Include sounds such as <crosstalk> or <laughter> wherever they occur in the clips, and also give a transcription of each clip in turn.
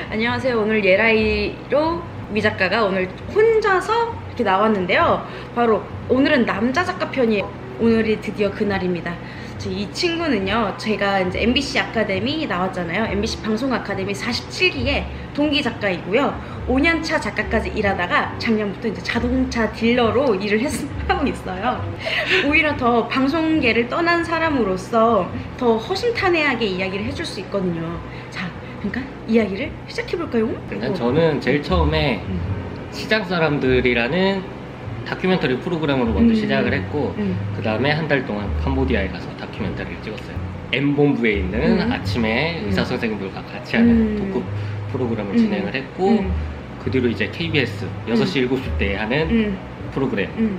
<laughs> 안녕하세요. 오늘 예라이로 미 작가가 오늘 혼자서 이렇게 나왔는데요. 바로 오늘은 남자 작가 편이에요. 오늘이 드디어 그날입니다. 저이 친구는요, 제가 이제 MBC 아카데미 나왔잖아요. MBC 방송 아카데미 47기의 동기 작가이고요. 5년차 작가까지 일하다가 작년부터 이제 자동차 딜러로 일을 했, <laughs> 하고 있어요. 오히려 더 방송계를 떠난 사람으로서 더 허심탄회하게 이야기를 해줄 수 있거든요. 자, 그러니까 이야기를 시작해볼까요? 일단 저는 제일 처음에 음. 시장 사람들이라는 다큐멘터리 프로그램으로 먼저 음. 시작을 했고 음. 그 다음에 한 달 동안 캄보디아에 가서 다큐멘터리를 찍었어요. M 본부에 있는 음. 아침에 음. 의사 선생님들과 같이 하는 음. 토크 프로그램을 음. 진행을 했고 음. 그 뒤로 이제 KBS 6시 7시 때 하는 음. 프로그램 음.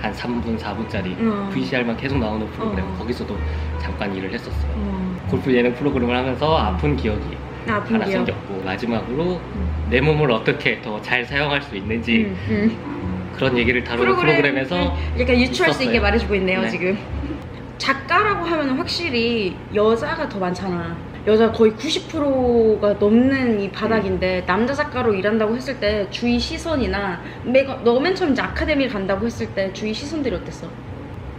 한 3분 4분짜리 어. VCR만 계속 나오는 프로그램 어. 거기서도 잠깐 일을 했었어요. 어. 골프 예능 프로그램을 하면서 아픈 기억이 아, 하나 기억. 생겼고 마지막으로 음. 내 몸을 어떻게 더 잘 사용할 수 있는지 음. 음. 그런 얘기를 다루는 프로그램, 에서 약간 유추할 수 있게 있었어요. 말해주고 있네요 네. 지금 작가라고 하면 확실히 여자가 더 많잖아 여자 거의 90%가 넘는 이 바닥인데 남자 작가로 일한다고 했을 때 주위 시선이나 내가 너 맨 처음 이제 아카데미 간다고 했을 때 주위 시선들이 어땠어?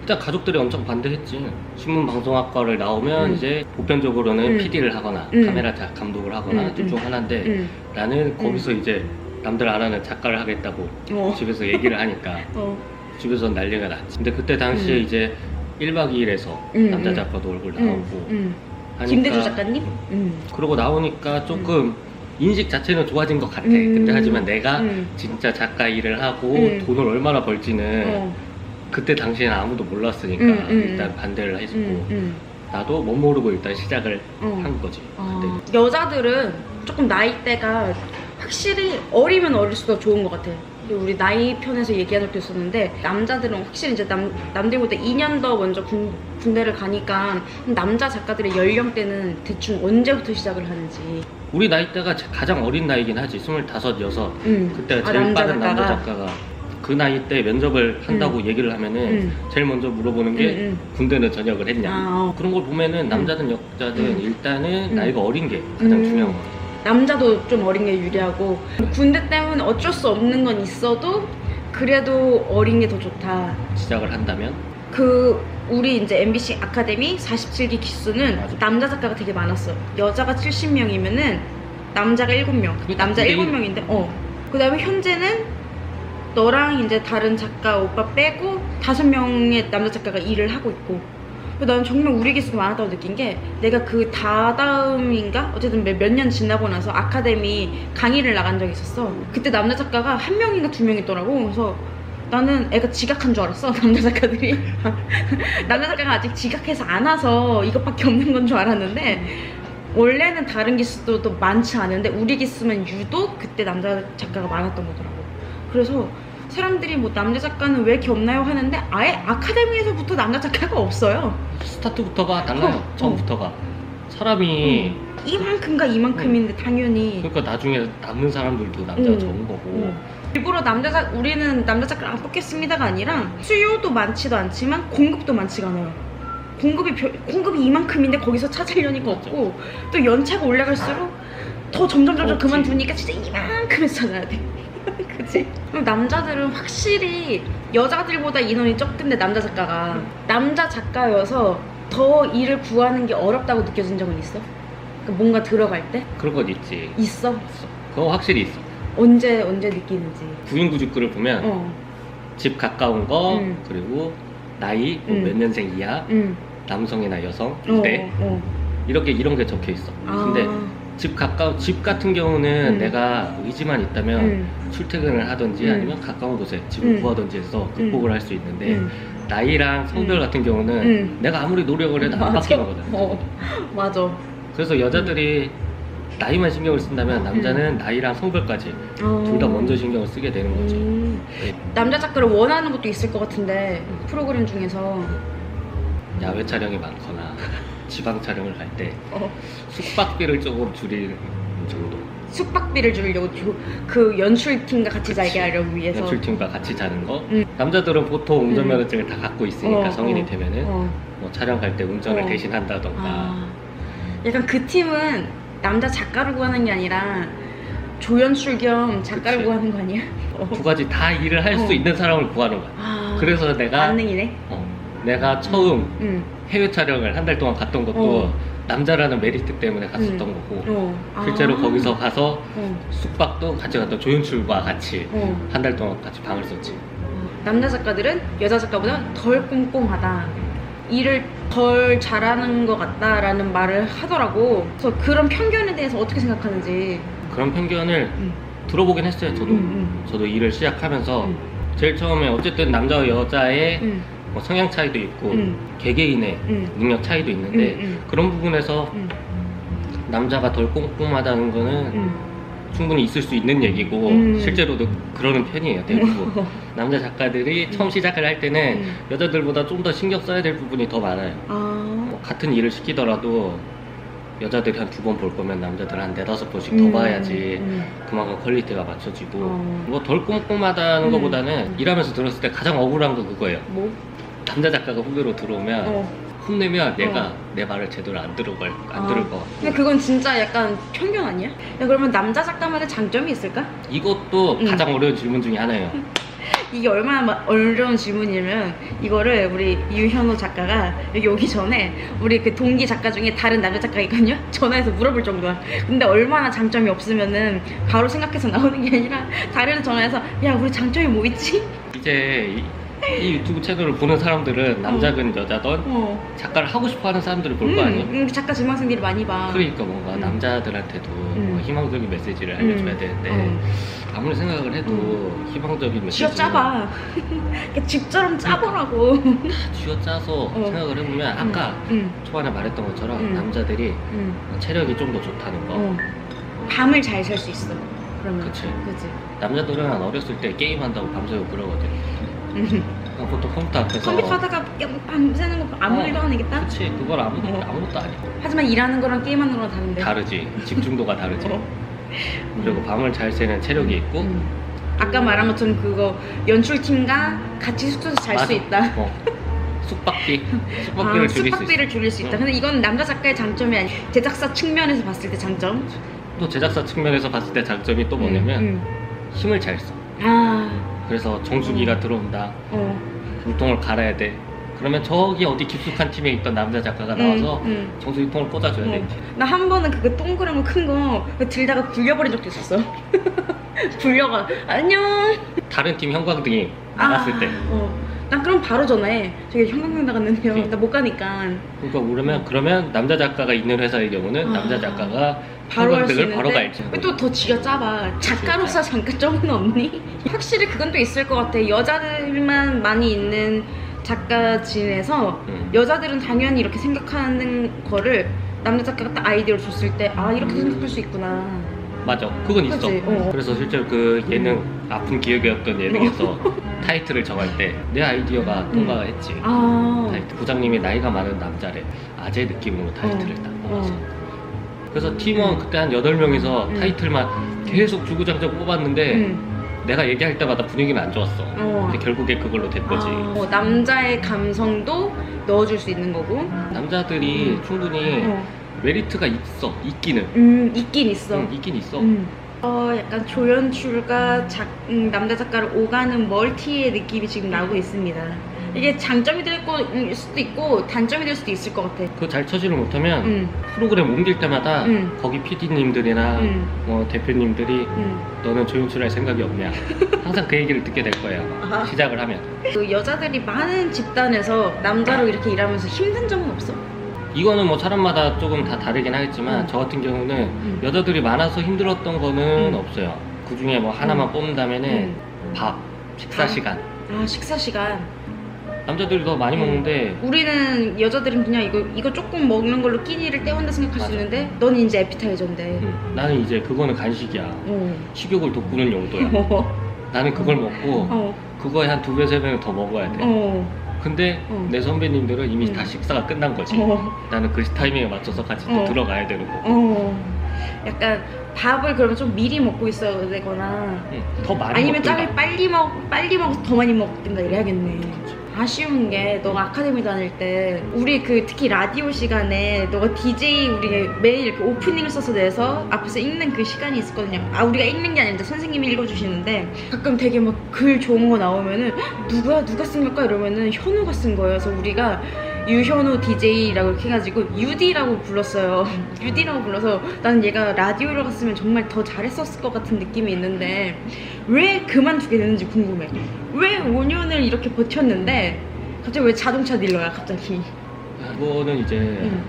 일단 가족들이 엄청 반대했지 신문 방송학과를 나오면 음. 이제 보편적으로는 음. PD를 하거나 음. 카메라 자- 감독을 하거나 음, 둘중 하나인데 응. 나는 거기서 이제 남들 안 하는 작가를 하겠다고 어. 집에서 얘기를 하니까 어. 집에서 난리가 났지 근데 그때 당시에 음. 이제 1박 2일에서 음, 남자 음. 작가도 얼굴 응. 나오고 응. 하니까 김대주 작가님? 응. 그러고 나오니까 조금 인식 자체는 좋아진 것 같아. 음. 근데 하지만 내가 음. 진짜 작가 일을 하고 음. 돈을 얼마나 벌지는 어. 그때 당시에는 아무도 몰랐으니까 음, 음, 일단 음. 반대를 해주고 응. 응. 나도 못 모르고 일단 시작을 어. 한 거지. 어, 여자들은 조금 나이대가 확실히 어리면 어릴수록 좋은 것 같아. 그리고 우리 나이 편에서 얘기한 적도 있었는데 남자들은 확실히 이제 남, 남들보다 2년 더 먼저 군, 군대를 가니까 남자 작가들의 연령대는 대충 언제부터 시작을 하는지. 우리 나이대가 제- 가장 어린 나이긴 하지. 스물다섯, 여섯. 음. 그때가 아, 제일 남자 빠른 남자 작가가? 작가가 그 나이 때 면접을 한다고 얘기를 하면은 음. 제일 먼저 물어보는 게 음, 음. 군대는 전역을 했냐. 아, 어. 그런 걸 보면은 남자든 여자든 음. 일단은 음. 나이가 어린 게 가장 음. 중요한 거 같아. 남자도 좀 어린 게 유리하고 군대 때문에 어쩔 수 없는 건 있어도 그래도 어린 게 더 좋다. 시작을 한다면 그 우리 이제 MBC 아카데미 47기 기수는 맞아. 남자 작가가 되게 많았어. 여자가 70명이면은 남자가 7명. 그러니까 남자 근데 7명인데 어. 그다음에 현재는 너랑 이제 다른 작가 오빠 빼고 다섯 명의 남자 작가가 일을 하고 있고. 나는 정말 우리 기수가 많았다고 느낀 게 내가 그 다다음인가 어쨌든 몇 년 지나고 나서 아카데미 강의를 나간 적이 있었어. 그때 남자 작가가 한 명인가 두 명 있더라고. 그래서 나는 애가 지각한 줄 알았어 <laughs> 남자 작가들이 <laughs> 남자 작가가 아직 지각해서 안 와서 이것밖에 없는 건 줄 알았는데 원래는 다른 기수도 또 많지 않은데 우리 기수만 유독 그때 남자 작가가 많았던 거더라고 그래서 사람들이 뭐 남자 작가는 왜 이렇게 없나요 하는데 아예 아카데미에서부터 남자 작가가 없어요 스타트부터가 달라요. 어, 처음부터가 사람이 이만큼과 이만큼인데 당연히 그러니까 나중에 남는 사람들도 남자가 음. 적은 거고 음. 일부러 남자 작 우리는 남자 작가를 안 뽑겠습니다가 아니라 수요도 많지도 않지만 공급도 많지가 않아요. 공급이 별- 공급이 이만큼인데 거기서 찾으려니까 맞아. 없고 또 연차가 올라갈수록 더 점점 점점. 그만두니까 진짜 이만큼에서 찾아야 돼. 그치? 남자들은 확실히 여자들보다 인원이 적던데 남자 작가가 음. 남자 작가여서 더 일을 구하는 게 어렵다고 느껴진 적은 있어? 그러니까 뭔가 들어갈 때 그런 건 있지. 있어. 있어. 그건 확실히 있어. 언제 언제 느끼는지. 구인구직구를 보면 어. 집 가까운 거 음. 그리고 나이 뭐 음. 몇 년생 이하 응. 남성이나 여성 어, 부대 어. 이렇게 이런 게 적혀 있어. 아. 근데 집 가까운 집 같은 경우는 음. 내가 의지만 있다면 응. 출퇴근을 하든지 음. 아니면 가까운 곳에 집을 음. 구하든지 해서 극복을 할 수 있는데 응. 나이랑 성별 음. 같은 경우는 음. 내가 아무리 노력을 해도 안 맞아. 바뀌거든. 어. 맞아. 그래서 여자들이 나이만 신경을 쓴다면 남자는 나이랑 성별까지 둘다 먼저 신경을 쓰게 되는 거지. 음. 네. 남자 작가를 원하는 것도 있을 것 같은데 프로그램 중에서 야외 촬영이 많거나 지방 촬영을 갈 때 어. 숙박비를 조금 줄이는 정도. 숙박비를 주려고 주- 그 연출팀과 같이. 자게 하려고 위해서 연출팀과 같이 자는 거. 음. 남자들은 보통 음. 운전면허증을 다 갖고 있으니까 어, 성인이 어, 되면은 어. 뭐 촬영 갈 때 운전을 어. 대신한다던가. 아. 약간 그 팀은 남자 작가를 구하는 게 아니라 조연출 겸 작가를 그치. 구하는 거 아니야? 어. 두 가지 다 일을 할 수 어. 있는 사람을 구하는 거야. 아, 그래서 내가 만능이네. 어, 내가 처음 응. 해외 촬영을 한 달 동안 갔던 것도 어. 남자라는 메리트 때문에 갔었던 응. 거고 어. 실제로 아. 거기서 가서 어. 숙박도 같이 갔던 조연출과 같이 어. 한 달 동안 같이 방을 썼지. 남자 작가들은 여자 작가보다 덜 꼼꼼하다. 일을 덜 잘하는 것 같다라는 말을 하더라고. 그래서 그런 편견에 대해서 어떻게 생각하는지. 그런 편견을 응. 들어보긴 했어요. 저도 응, 저도 일을 시작하면서 응. 제일 처음에 어쨌든 남자와 여자의 응. 뭐 성향 차이도 있고 응. 개개인의 응. 능력 차이도 있는데 응, 응. 그런 부분에서 응. 남자가 덜 꼼꼼하다는 거는 응. 충분히 있을 수 있는 얘기고 음. 실제로도 그러는 편이에요 대부분 <laughs> 남자 작가들이 처음 시작을 할 때는 음. 여자들보다 좀 더 신경 써야 될 부분이 더 많아요 아. 뭐 같은 일을 시키더라도 여자들이 한 두 번 볼 거면 남자들 한 네다섯 번씩 음. 더 봐야지 음. 그만큼 퀄리티가 맞춰지고 어. 뭐덜 꼼꼼하다는 음. 것보다는 일하면서 들었을 때 가장 억울한 거 그거예요 뭐? 남자 작가가 후배로 들어오면 어. 혼내면 내가 어. 내 말을 제대로 안 들어갈 안 아. 들을 것 같고 근데 그건 진짜 약간 편견 아니야? 야, 그러면 남자 작가만의 장점이 있을까? 이것도 음. 가장 어려운 질문 중에 하나예요 <laughs> 이게 얼마나 마- 어려운 질문이냐면 이거를 우리 유현호 작가가 여기 오기 전에 우리 그 동기 작가 중에 다른 남자 작가가 있거든요 전화해서 물어볼 정도야 근데 얼마나 장점이 없으면은 바로 생각해서 나오는 게 아니라 다른 애 전화해서 야 우리 장점이 뭐 있지? 이제 이, 이 유튜브 채널을 보는 사람들은 남자든 여자든 어. 작가를 하고 싶어 하는 사람들을 볼거 음, 아니에요? 음, 작가 지망생들이 많이 봐 그러니까 뭔가 음. 남자들한테도 음. 뭐 희망적인 메시지를 알려줘야 음. 되는데 어. 아무리 생각을 해도 희망적인 메시지 쥐어 짜봐 그러니까 집처럼 짜보라고 쥐어 짜서 어. 생각을 해보면 아까 응, 초반에 말했던 것처럼 음. 남자들이 응. 체력이 좀 더 좋다는 거 어. 밤을 잘 살 수 있어 그러면 그치. 그치 남자들은 어렸을 때 게임한다고 밤새고 그러거든 응. 그냥 보통 컴퓨터 앞에서 컴퓨터 하다가 밤새는 거 아무 어. 일도 안 하겠다? 그치 그걸 아무, 어. 아무것도 아니고 하지만 일하는 거랑 게임하는 거랑 다른데 다르지 집중도가 다르지 어. 그리고 밤을 잘 새는 체력이 있고 음. 아까 말한 것처럼 그거 연출팀과 같이 숙소에서 잘 수. 있다 어. 숙박비 <laughs> 숙박비를 아, 줄일 수 숙박비를 줄일 수 있다 응. 근데 이건 남자 작가의 장점이 아니야 제작사 측면에서 봤을 때 장점 또 제작사 측면에서 봤을 때 장점이 또 뭐냐면 음, 힘을 잘 써. 음. 아 그래서 정수기가 들어온다. 어. 물통을 갈아야 돼. 그러면 저기 어디 깊숙한 팀에 있던 남자 작가가 나와서 음, 음. 정수기통을 꽂아줘야 돼. 어. 나한 번은 그거 동그란 거큰거 들다가 굴려버린 적도 있었어 <laughs> 굴려가 안녕 다른 팀 형광등이 나갔을 아, 때. 어. 난 그럼 바로 전화해 저기 형광등 나갔는데요 응. 나못 가니까 그러니까 그러면 그러면 남자 작가가 있는 회사의 경우는 아. 남자 작가가 바로 할 수 있는데 바로 갈지. 또더 쥐가 짜봐 작가로서 장단점은 없니? <laughs> 확실히 그건 또 있을 것 같아 여자들만 많이 있는 작가진에서 음. 여자들은 당연히 이렇게 생각하는 거를 남자 작가가 딱 아이디어를 줬을 때 아 이렇게 생각할 수 있구나 맞아. 그건 있어. 그치? 어. 그래서 실제로 그 예능 아픈 기억이었던 예능에서 <laughs> 타이틀을 정할 때 내 아이디어가 했지. 음. 아 타이틀. 부장님이 나이가 많은 남자래. 아재 느낌으로 타이틀을 딱 뽑았어. 어. 그래서 팀원 그때 한 8명이서 음. 타이틀만 계속 주구장창 뽑았는데 음. 내가 얘기할 때마다 분위기는 안 좋았어. 어. 근데 결국에 그걸로 된 거지. 아, 어, 남자의 감성도 넣어줄 수 있는 거고 남자들이 음. 충분히 어. 메리트가 있어. 있기는. 음 있긴 있어 응, 있긴 있어. 음. 어, 약간 조연출과 작, 음, 남자 작가를 오가는 멀티의 느낌이 지금 나고 있습니다. 이게 장점이 될 거- 음, 수도 있고 단점이 될 수도 있을 것 같아. 그거 잘 처지를 못하면 음, 프로그램 옮길 때마다 음. 거기 PD님들이나 음. 뭐 대표님들이 음. 너는 조연출할 생각이 없냐. 항상 그 얘기를 듣게 될 거예요. 아하. 시작을 하면. 그 여자들이 많은 집단에서 남자로 이렇게 일하면서 힘든 점은 없어? 이거는 뭐 사람마다 조금 다 다르긴 하겠지만 음. 저 같은 경우는 여자들이 많아서 힘들었던 거는 음. 없어요. 그 중에 뭐 하나만 뽑는다면은 음. 밥, 식사 밥? 시간. 아 식사 시간. 남자들이 더 많이 음. 먹는데 우리는 여자들은 그냥 이거 이거 조금 먹는 걸로 끼니를 때운다 생각할 수 맞아. 있는데 넌 이제 에피타이저인데. 음, 나는 이제 그거는 간식이야. 어. 식욕을 돋구는 용도야. <laughs> 어. 나는 그걸 먹고 어. 그거에 한 두 배, 세 배는 더 먹어야 돼. 어. 근데 어. 내 선배님들은 이미 음. 다 식사가 끝난 거지. 어. 나는 그 타이밍에 맞춰서 같이 또 어. 들어가야 되는 거고. 어. 약간 밥을 그러면 좀 미리 먹고 있어야 되거나 응, 더 많이 아니면 먹든가. 짬이 빨리 먹 빨리 먹어서 더 많이 먹든가 이래야겠네. 아쉬운 게 너가 아카데미 다닐 때 우리 그 특히 라디오 시간에 너가 DJ 우리 매일 이렇게 오프닝을 써서 내서 앞에서 읽는 그 시간이 있었거든요. 아 우리가 읽는 게 아니라 선생님이 읽어주시는데 가끔 되게 막 글 좋은 거 나오면은 누구야 누가 쓴 걸까 이러면은 현우가 쓴 거예요. 그래서 우리가 유현우 DJ라고 이렇게 해가지고 UD라고 불렀어요. UD라고 불러서 나는 얘가 라디오를 갔으면 정말 더 잘했었을 것 같은 느낌이 있는데 왜 그만두게 되는지 궁금해. 왜 5년을 이렇게 버텼는데 갑자기 왜 자동차 딜러야 갑자기? 그거는 이제 응.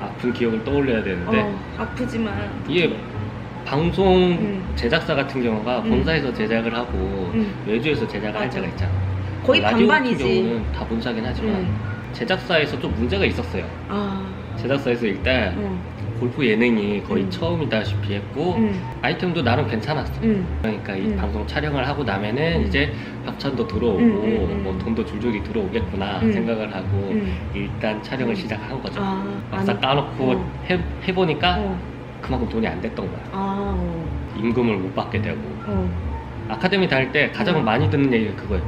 아픈 기억을 떠올려야 되는데 어, 아프지만. 이게 방송 응. 제작사 같은 경우가 응. 본사에서 제작을 하고 응. 외주에서 제작을 할 맞아. 때가 있잖아. 거의 라디오 반반이지. 같은 경우는 다 본사긴 하지만 응. 제작사에서 좀 문제가 있었어요. 아. 제작사에서 일단 응. 골프 예능이 거의 응. 처음이다시피 했고 응. 아이템도 나름 괜찮았어. 응. 그러니까 이 응. 방송 촬영을 하고 나면은 응. 이제 협찬도 들어오고 응, 응, 응. 뭐 돈도 줄줄이 들어오겠구나 응. 생각을 하고 응. 일단 촬영을 응. 시작한 거죠. 아. 막상 아니. 까놓고 어. 해, 해보니까 어. 그만큼 돈이 안 됐던 거야. 아. 어. 임금을 못 받게 되고 어. 아카데미 다닐 때 가장 응. 많이 듣는 얘기가 그거예요.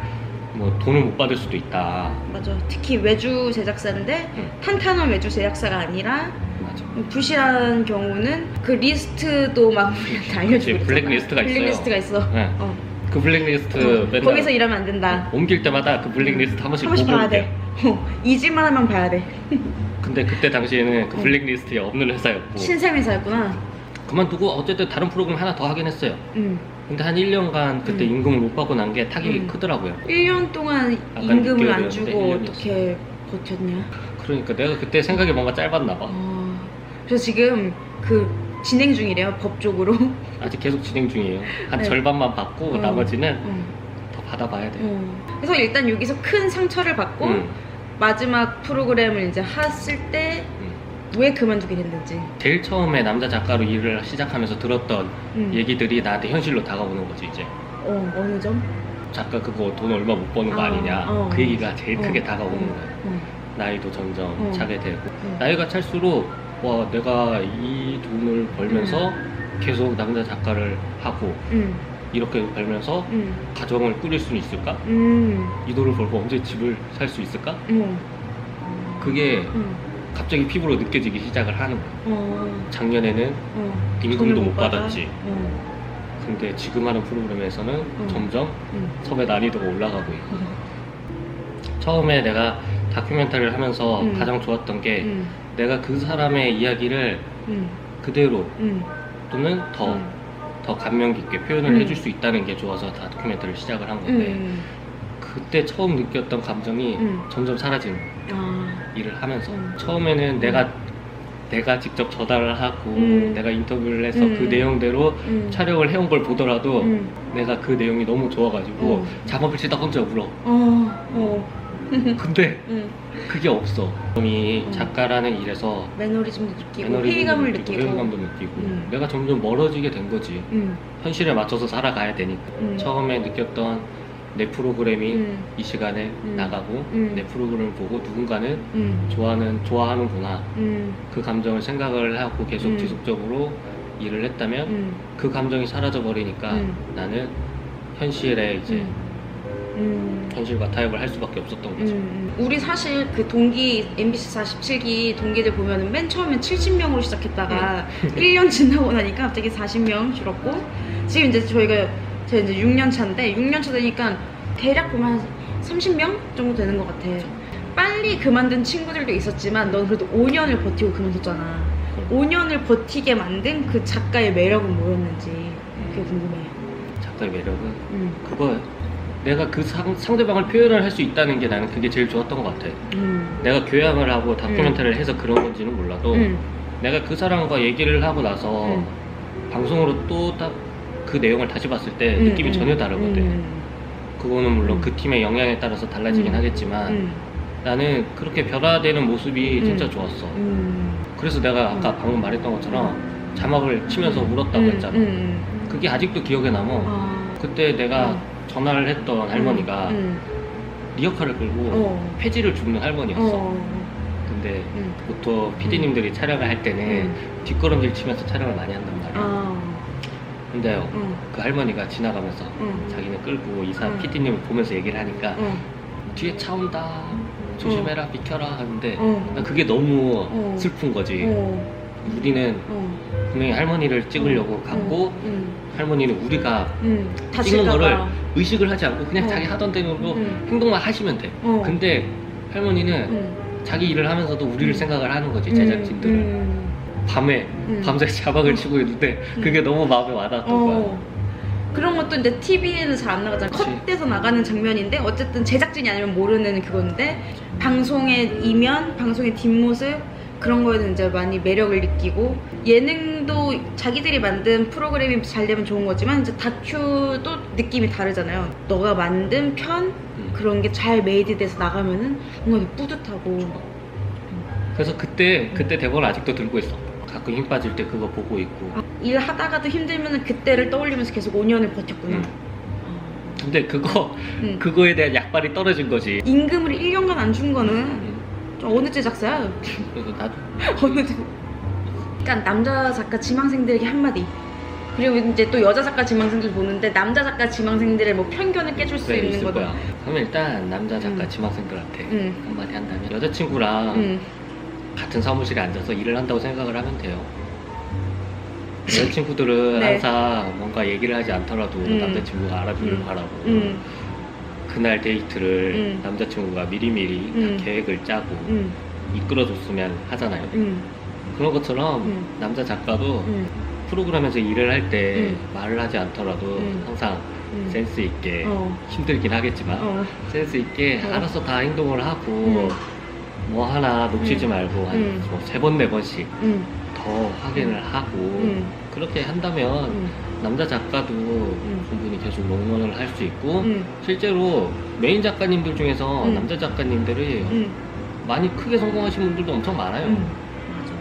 뭐 돈을 못 받을 수도 있다. 맞아. 특히 외주 제작사인데 응. 탄탄한 외주 제작사가 아니라 맞아. 부실한 경우는 그 리스트도 막 <laughs> 우리한테 알려주고. 블랙리스트가 있어요. 블랙리스트가 있어. 네. 어. 그 블랙리스트 어. 맨날 거기서 일하면 안 된다. 옮길 때마다 그 블랙리스트 한 번씩 한 번씩 보고 봐야 올게요. 돼. 어. 잊을만 하면 봐야 돼. <laughs> 근데 그때 당시에는 그 응. 블랙리스트에 없는 회사였고 신세회사였구나. 그만두고 어쨌든 다른 프로그램 하나 더 하긴 했어요. 응. 근데 한 1년간 그때 응. 임금을 못 받고 난 게 타격이 응. 크더라고요. 1년 동안 약간 임금을 안 주고 1년이었어. 어떻게 버텼냐? 그러니까 내가 그때 생각이 뭔가 짧았나 봐. 어. 그래서 지금 그 진행 중이래요 법적으로. <laughs> 아직 계속 진행 중이에요. 한 네. 절반만 받고 어. 나머지는 어. 더 받아봐야 돼요. 어. 그래서 일단 여기서 큰 상처를 받고 응. 마지막 프로그램을 이제 했을 때 왜 응. 그만두게 됐는지. 제일 처음에 남자 작가로 일을 시작하면서 들었던 응. 얘기들이 나한테 현실로 다가오는 거지 이제. 어 어느 점? 작가 그거 돈 얼마 못 버는 거 아, 아니냐 어. 그 얘기가 제일 어, 크게 다가오는 어, 거예요. 어, 나이도 점점 어. 차게 되고 어. 나이가 찰수록 와 내가 이 돈을 벌면서 계속 남자 작가를 하고 응. 이렇게 벌면서 응. 가정을 꾸릴 수는 있을까? 응. 이 돈을 벌고 언제 집을 살 수 있을까? 응. 그게 응. 갑자기 피부로 느껴지기 시작을 하는 거야. 어. 작년에는 어. 임금도 돈을 못 받아? 받았지. 어. 근데 지금 하는 프로그램에서는 어. 점점 응. 섭외 난이도가 올라가고 있고 어. 처음에 내가 다큐멘터리를 하면서 음. 가장 좋았던 게 응. 내가 그 사람의 이야기를 응. 그대로 응. 또는 더, 응. 더 감명 깊게 표현을 음. 해줄 수 있다는 게 좋아서 다큐멘터리를 시작을 한 건데 응. 그때 처음 느꼈던 감정이 음. 점점 사라지는 거야. 아. 일을 하면서 음. 처음에는 내가 내가 직접 전화를 하고 음. 내가 인터뷰를 해서 음. 그 내용대로 응. 촬영을 해온 걸 보더라도 응. 내가 그 내용이 너무 좋아가지고 어. 작업을 치다 혼자 울어 어. 어. <laughs> 근데 응. <laughs> 그게 없어 이 음. 작가라는 일에서 매너리즘도 느끼고 매너리즘도 회의감을 느끼고. 회의감도 느끼고 음. 내가 점점 멀어지게 된 거지 응. 현실에 맞춰서 살아가야 되니까 응. 처음에 느꼈던 내 프로그램이 응. 이 시간에 음. 나가고 음. 내 프로그램을 보고 누군가는 응. 좋아하는 좋아하는구나 응. 그 감정을 생각을 하고 계속 음. 지속적으로 일을 했다면 응. 그 감정이 사라져 버리니까 음. 나는 현실에 이제 응. 응. 현실과 타협을 할 수밖에 없었던 거지. 음, 우리 사실 그 동기 MBC 47기 동기들 보면은 맨 처음엔 70명으로 시작했다가 <laughs> 1년 지나고 나니까 갑자기 40명 줄었고 지금 이제 저희가 제 이제 6년 차인데 6년 차 되니까 대략 보면 한 30명 정도 되는 것 같아. 빨리 그만둔 친구들도 있었지만 넌 그래도 5년을 버티고 그만뒀잖아. 5년을 버티게 만든 그 작가의 매력은 뭐였는지 그게 궁금해. 작가의 매력은 음, 그거야. 내가 그 상, 상대방을 표현을 할 수 있다는 게 나는 그게 제일 좋았던 것 같아. 음, 내가 교양을 하고 다큐멘터리를 해서 그런 건지는 몰라도 음, 내가 그 사람과 얘기를 하고 나서 음. 방송으로 또 딱 그 내용을 다시 봤을 때 음, 느낌이 음, 전혀 다르거든. 음, 그거는 물론 음. 그 팀의 영향에 따라서 달라지긴 음. 하겠지만 음, 나는 그렇게 변화되는 모습이 음. 진짜 좋았어. 음. 그래서 내가 아까 음. 방금 말했던 것처럼 자막을 치면서 울었다고 음, 했잖아. 음, 음. 그게 아직도 기억에 남어. 아, 그때 내가 음. 전화를 했던 할머니가 음, 네 역할을 끌고 어. 폐지를 줍는 할머니였어. 어. 근데 음. 보통 PD님들이 촬영을 할 때는 음. 뒷걸음질 치면서 촬영을 많이 한단 말이야. 아. 근데요, 응. 그 할머니가 지나가면서 응. 자기는 끌고 이사 음. PD님을 보면서 얘기를 하니까 응. 뒤에 차 온다 조심해라 비켜라 하는데 어. 난 그게 너무 어. 슬픈 거지 어. 우리는 어. 분명히 할머니를 찍으려고 갔고 응. 할머니는 우리가 응. 찍는 거를 봐. 의식을 하지 않고 그냥 어. 자기 하던 대로 응. 행동만 하시면 돼 어. 근데 할머니는 응. 자기 일을 하면서도 우리를 음. 생각을 하는 거지 제작진들은 음. 밤에 음. 밤새 자박을 치고 있는데 음. 그게 너무 마음에 와닿았던 거야 어. 그런 것도 이제 TV에는 잘 안 나가잖아. 그치. 컷돼서 나가는 장면인데 어쨌든 제작진이 아니면 모르는 그건데 방송의 이면, 방송의 뒷모습 그런 거에는 이제 많이 매력을 느끼고 예능도 자기들이 만든 프로그램이 잘 되면 좋은 거지만 이제 다큐도 느낌이 다르잖아요. 너가 만든 편 음. 그런 게 잘 메이드돼서 나가면은 뭔가 뿌듯하고 그래서 그때 그때 대본을 아직도 들고 있어 가끔 힘 빠질 때 그거 보고 있고 아, 일 하다가도 힘들면은 그때를 떠올리면서 계속 5년을 버텼구나. 음. 근데 그거 <laughs> 음. 그거에 대한 약발이 떨어진 거지 임금을 1년간 안 준 거는 음. 좀 어느 제작사야? 그래서 나도 <laughs> 어느 제 그러니까 남자 작가 지망생들에게 한마디 그리고 이제 또 여자 작가 지망생들 보는데 남자 작가 지망생들의 뭐 편견을 깨줄 수 있는 있을 거다 거야 그럼 일단 남자 작가 음. 지망생들한테 응. 한마디 한다면 여자친구랑 응. 같은 사무실에 앉아서 일을 한다고 생각을 하면 돼요 <laughs> 여자친구들은 네. 항상 뭔가 얘기를 하지 않더라도 음. 남자친구가 알아주길 음. 바라고 응. 그날 데이트를 음. 남자친구가 미리미리 음. 다 계획을 짜고 응. 이끌어줬으면 하잖아요 응. 그런 것처럼 음. 남자 작가도 응. 프로그램에서 일을 할때 음. 말을 하지 않더라도 음. 항상 응. 센스 있게 어. 힘들긴 하겠지만 어. 센스 있게 어. 알아서 다 행동을 하고 음. 뭐 하나 놓치지 음. 말고 음. 한세번 네 번씩 응. 더 확인을 하고 응. 그렇게 한다면 응. 남자 작가도 충분히 계속 롱런을 할 수 있고 응. 실제로 메인 작가님들 중에서 음. 남자 작가님들이 응. 많이 크게 성공하신 분들도 엄청 많아요. 응. 맞아.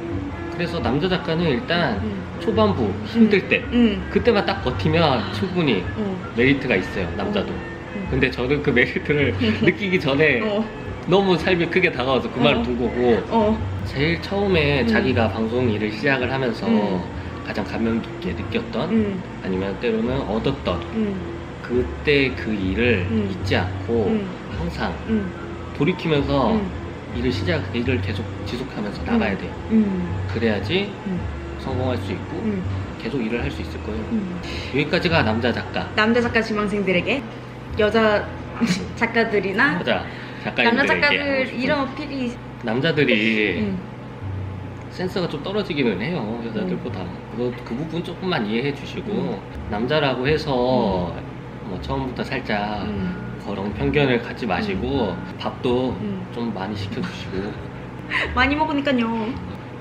그래서 남자 작가는 일단 응. 초반부 힘들 때 응. 그때만 딱 버티면 충분히 어. 메리트가 있어요 남자도. 응. 근데 저는 그 메리트를 <laughs> 느끼기 전에 어. 너무 삶이 크게 다가와서 그 말을 어. 둔 거고 어. 제일 처음에 음. 자기가 방송 일을 시작을 하면서 음. 가장 감명 깊게 느꼈던 응. 아니면 때로는 얻었던 응. 그때 그 일을 음. 잊지 않고 응. 항상 응. 돌이키면서 응. 일을 시작 일을 계속 지속하면서 나가야 돼요. 응. 그래야지 응. 성공할 수 있고 응. 계속 일을 할 수 있을 거예요. 응. 여기까지가 남자 작가. 남자 작가 지망생들에게 여자 <laughs> 작가들이나 여자 작가님들에게 남자 작가들 이런 어필이 남자들이 응. 센스가 좀 떨어지기는 해요 여자들보다 그, 그 부분 조금만 이해해 주시고 음. 남자라고 해서 뭐 처음부터 살짝 응. 그런 편견을 갖지 마시고 밥도 응. 좀 많이 시켜주시고 <laughs> 많이 먹으니까요.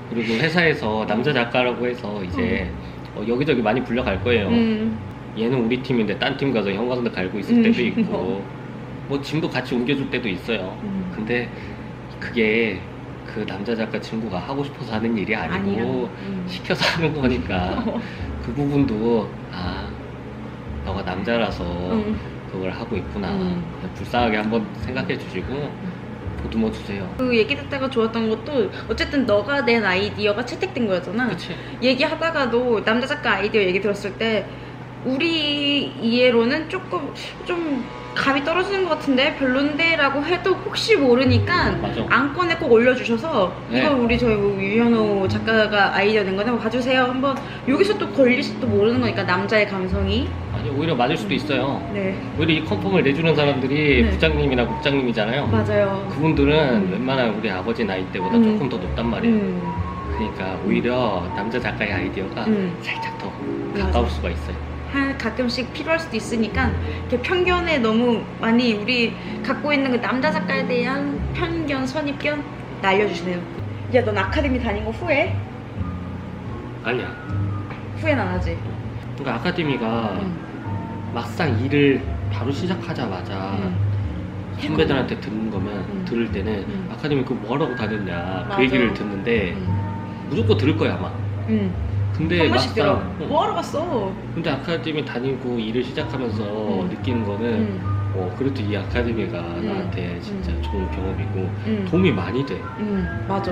그리고 회사에서 남자 작가라고 해서 이제 어, 여기저기 많이 불려갈 거예요 응. 얘는 우리 팀인데 딴 팀 가서 형광등 갈고 있을 음. 때도 있고 <laughs> 뭐 짐도 같이 옮겨줄 때도 있어요 응. 근데 그게 그 남자 작가 친구가 하고 싶어서 하는 일이 아니고 응. 시켜서 하는 거니까 <laughs> 그 부분도 아 너가 남자라서 응. 그걸 하고 있구나 음. 불쌍하게 한번 생각해 주시고 보듬어 주세요 그 얘기 듣다가 좋았던 것도 어쨌든 너가 낸 아이디어가 채택된 거였잖아. 그치 얘기하다가도 남자 작가 아이디어 얘기 들었을 때 우리 이해로는 조금 좀 감이 떨어지는 것 같은데 별론데 라고 해도 혹시 모르니까 맞아 안건에 꼭 올려주셔서 네. 이거 우리 저희 뭐 유현호 작가가 아이디어 낸 건데 한번 봐주세요 한번 여기서 또 걸릴지도 모르는 거니까 남자의 감성이 아니 오히려 맞을 수도 있어요 네 오히려 이 컨펌을 내주는 사람들이 네. 부장님이나 국장님이잖아요 맞아요 그분들은 음. 웬만한 우리 아버지 나이 때보다 음. 조금 더 높단 말이에요 음, 그러니까 오히려 남자 작가의 아이디어가 음. 살짝 더 맞아. 가까울 수가 있어요 한 가끔씩 필요할 수도 있으니까 이렇게 편견에 너무 많이 우리 갖고 있는 그 남자 작가에 대한 편견 선입견 날려주세요 야 넌 아카데미 다닌 거 후회? 아니야 후회는 안 하지 그러니까 아카데미가 응. 막상 일을 바로 시작하자마자 응. 선배들한테 듣는 거면 음. 들을 때는 음. 아카데미 그거 뭐하라고 다녔냐 맞아. 그 얘기를 듣는데 응. 무조건 들을 거야 아마 응. 근데 한 번씩 들어 막상 응. 뭐하러 갔어? 근데 아카데미 다니고 일을 시작하면서 음. 느끼는 거는 응. 어 그래도 이 아카데미가 음. 나한테 진짜 음. 좋은 경험이고 응. 도움이 많이 돼 응. 맞아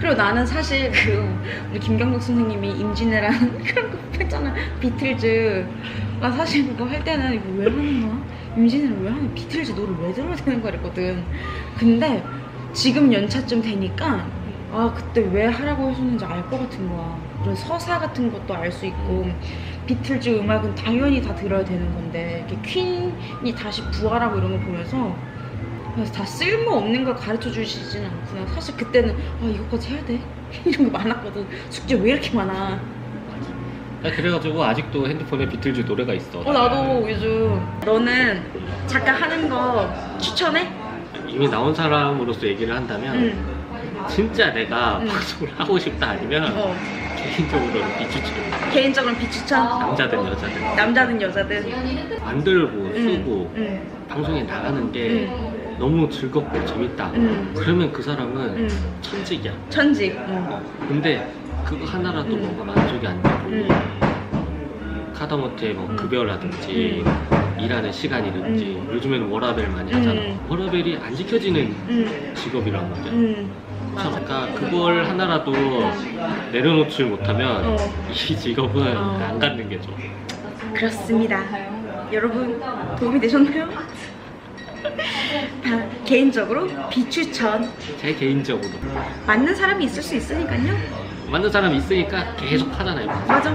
그리고 나는 사실 그 우리 김경국 선생님이 임진왜란 <laughs> 그런 거 했잖아 비틀즈 나 사실 그거 할 때는 이거 왜 하는 거야? 임신을 왜 하는 비틀즈 노를 왜 들어야 되는 거야 이랬거든 근데 지금 연차쯤 되니까 아 그때 왜 하라고 해줬는지 알 것 같은 거야 그런 서사 같은 것도 알 수 있고 비틀즈 음악은 당연히 다 들어야 되는 건데 이렇게 퀸이 다시 부활하고 이런 거 보면서 그래서 다 쓸모없는 걸 가르쳐 주시진 않구나 사실 그때는 아 이거까지 해야 돼? <laughs> 이런 거 많았거든 숙제 왜 이렇게 많아 나 그래가지고 아직도 핸드폰에 비틀즈 노래가 있어. 어 나도 요즘 너는 작가 하는 거 추천해? 이미 나온 사람으로서 얘기를 한다면 응. 진짜 내가 응. 방송을 하고 싶다 아니면 어. 개인적으로는 비추천. 개인적으로는 비추천. 남자든 여자든 남자든 여자든. 만들고 응. 쓰고 응. 방송에 나가는 게 응. 너무 즐겁고 재밌다. 응. 그러면 그 사람은 응. 천직이야. 천직. 응. 어. 근데 그거 하나라도 응. 뭔가 만족이 안 되고 응. 하다못해 뭐 응. 급여라든지 일하는 시간이든지 요즘에는 워라벨 많이 하잖아. 응. 워라벨이 안 지켜지는 응. 직업이란 말이야. 그러니까 그걸 하나라도 내려놓지 못하면 어. 이 직업은 어. 안 갖는 게 좋아. 그렇습니다. 여러분 도움이 되셨나요? 다 개인적으로 비추천. 제 개인적으로 맞는 사람이 있을 수 있으니까요. 맞는 사람이 있으니까 계속 하잖아요. 맞아.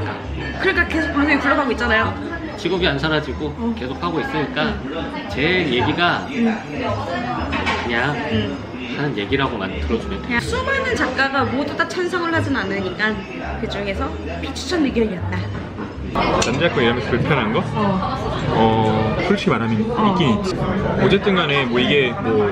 그러니까 계속 방송에 굴러가고 있잖아요. 직업이 안 사라지고 어. 계속 하고 있으니까 제 얘기가 응. 그냥 응. 하는 얘기라고만 들어주면 돼. 그냥 수많은 작가가 모두 다 찬성을 하진 않으니까 그 중에서 비추천 의견이었다. 남자 거 이러면서 불편한 거? 어. 어, 솔직히 말하면 어. 있긴 있지. 어쨌든 간에 뭐 이게 뭐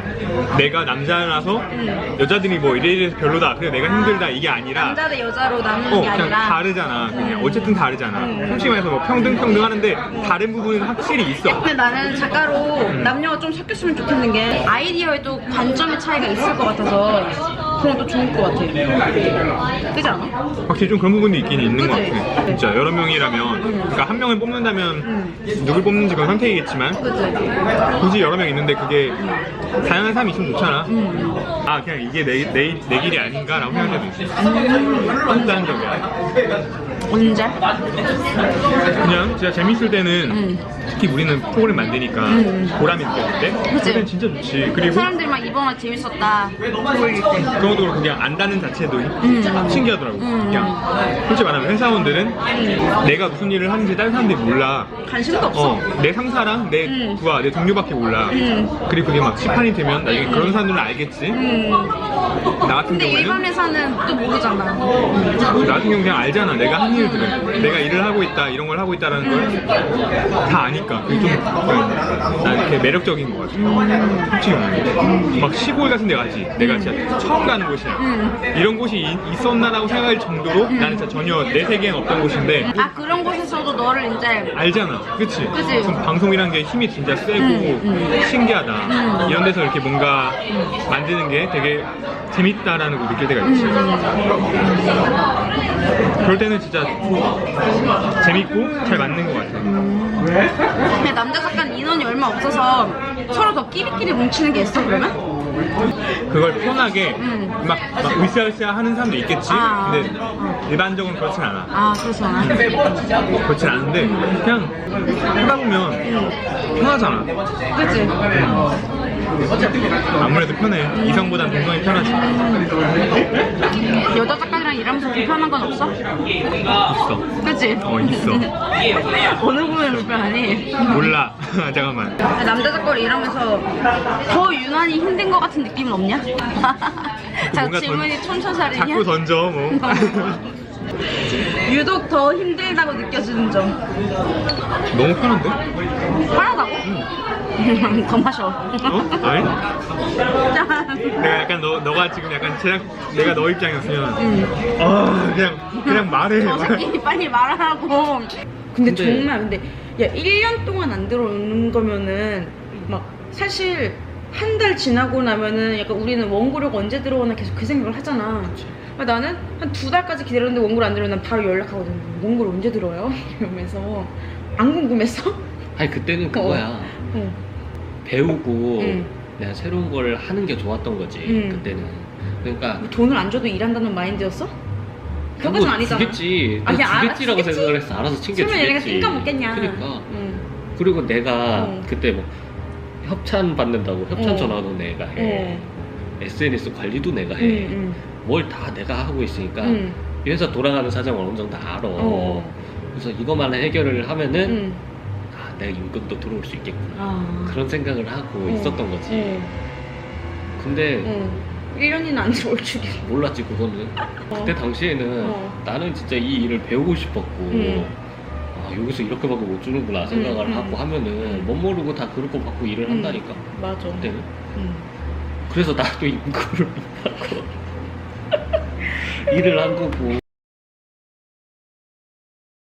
내가 남자라서 응. 여자들이 뭐 이래 이래서 별로다. 그래 내가 힘들다. 이게 아니라 남자 대 여자로 나누는 어, 게 그냥 아니라 다르잖아. 그냥 음. 어쨌든 다르잖아. 음. 솔직히 말해서 뭐 평등 평등 하는데 다른 부분은 확실히 있어. 근데 나는 작가로 음. 남녀가 좀 섞였으면 좋겠는 게 아이디어에도 관점의 차이가 있을 것 같아서 그런 것도 좋을 것 같아. 그지 않아? 확실히 좀 그런 부분도 있긴 있는 것 그치? 같아. 진짜 여러 명이라면 그러니까 한 명을 뽑는다면 누굴 뽑는지 그건 선택이겠지만 그지? 굳이 여러 명 있는데 그게 다양한 사람이 있으면 좋잖아. 음. 아 그냥 이게 내, 내, 내 길이 아닌가라고 생각할 때도 있어. 한단적이야. 언제? 그냥 진짜 재밌을 때는 음. 특히 우리는 프로그램 만드니까 음. 보람이 느껴질 때 그치? 그때는 진짜 좋지. 그리고 사람들이 막 이번 화 재밌었다 보일 때. 그것도 그렇고 그냥 안다는 자체도 음. 신기하더라고. 음. 그냥 솔직히 말하면 회사원들은 내가 무슨 일을 하는지 다른 사람들이 몰라. 관심도 없어. 어, 내 상사랑 내 음. 부하, 내 동료밖에 몰라. 음. 그리고 그게 막 시판이 되면 나중에 그런 사람들은 알겠지. 음. 나 같은 근데 경우에는 일반 회사는 또 모르잖아. 나 같은 경우 그냥 알잖아. 내가 한 일들은 내가 일을 하고 있다, 이런 걸 하고 있다라는 걸 다 아니 까 그게 좀 약간 난 이렇게 매력적인 것 같아. 솔직히 말하면 막 시골 같은 데 가지. 내가 진짜 처음 가는 곳이야. 음. 이런 곳이 이- 있었나라고 생각할 정도로 나는 진짜 전혀 내 세계엔 없던 곳인데 아 그런 곳에서도 너를 이제 알잖아. 그치? 그치. 무슨 방송이란 게 힘이 진짜 세고 음, 신기하다. 음. 이런 데서 이렇게 뭔가 만드는 게 되게 재밌다라는 걸 느낄 때가 있지. 그럴 때는 진짜 재밌고 잘 맞는 것 같아. 근데 남자 작가는 인원이 얼마 없어서 서로 더 끼리끼리 뭉치는 게 있어 그러면? 그걸 편하게 음. 막, 막 으쌰으쌰 하는 사람도 있겠지. 아. 근데 일반적으로 그렇진 않아. 아 그렇구나. 그렇진 않은데 그냥 하다 보면 편하잖아. 그치? 아무래도 편해. 이성보단 동성이 편하지. 여자 작가들이랑 일하면서 불편한 건 없어? 있어. 그치? 어, 있어. <laughs> 어느 부분이 불편하니? 몰라. <laughs> 잠깐만. 남자 작가로 일하면서 더 유난히 힘든 것 같은 느낌은 없냐? <laughs> 자 뭔가 질문이 던- 촌철살이냐? 자꾸 던져 뭐. 유독 더 힘들다고 느껴지는 점 너무 편한데? 편하다고? <laughs> 더 마셔 어? 아니? <laughs> 짠 내가 약간 너 너가 지금 약간 제작 내가 너 입장이었으면 응. 아 그냥 그냥 말해. 저 새끼 <laughs> 빨리 말하라고 근데, 근데- 정말 근데 야 1년 동안 안 들어오는 거면은 막 사실 한 달 지나고 나면은 약간 우리는 원고료가 언제 들어오나 계속 그 생각을 하잖아 아, 나는 한 두 달까지 기다렸는데 원고를 안 들어오면 난 바로 연락하거든 원고를 언제 들어요? <laughs> 이러면서 안 궁금했어? 아니 그때는 그거야. 어. 배우고 응. 내가 새로운 걸 하는 게 좋았던 거지. 응. 그때는. 그러니까 돈을 안 줘도 일한다는 마인드였어? 그거까지는 아니잖아 주겠지. 아니, 주겠지라고 주겠지. 생각을 했어. 알아서 챙겨주겠지. 설마 얘네가 띵까 먹겠냐 그러니까. 응. 그리고 내가 어. 그때 뭐 협찬 받는다고 협찬 어. 전화도 내가 해. 어. SNS 관리도 내가 해. 응, 뭘다 내가 하고 있으니까 응. 이 회사 돌아가는 사정을 어느 정도 알아. 어. 그래서 이것만 해결을 하면은 응. 아, 내가 임금도 들어올 수 있겠구나. 아. 그런 생각을 하고 어. 있었던 거지. 어. 근데 어. 1년이나 안 들어올 줄이야. 몰랐지 그거는. <laughs> 그때 당시에는 어. 나는 진짜 이 일을 배우고 싶었고 음. 아, 여기서 이렇게밖에 못 주는구나 생각을 음, 음. 하고 하면은 음. 못 모르고 다 그럴 거 받고 일을 한다니까 맞아. 그때는. 응. 그래서 나도 못 받고 <laughs> <laughs> 일을 한 거고.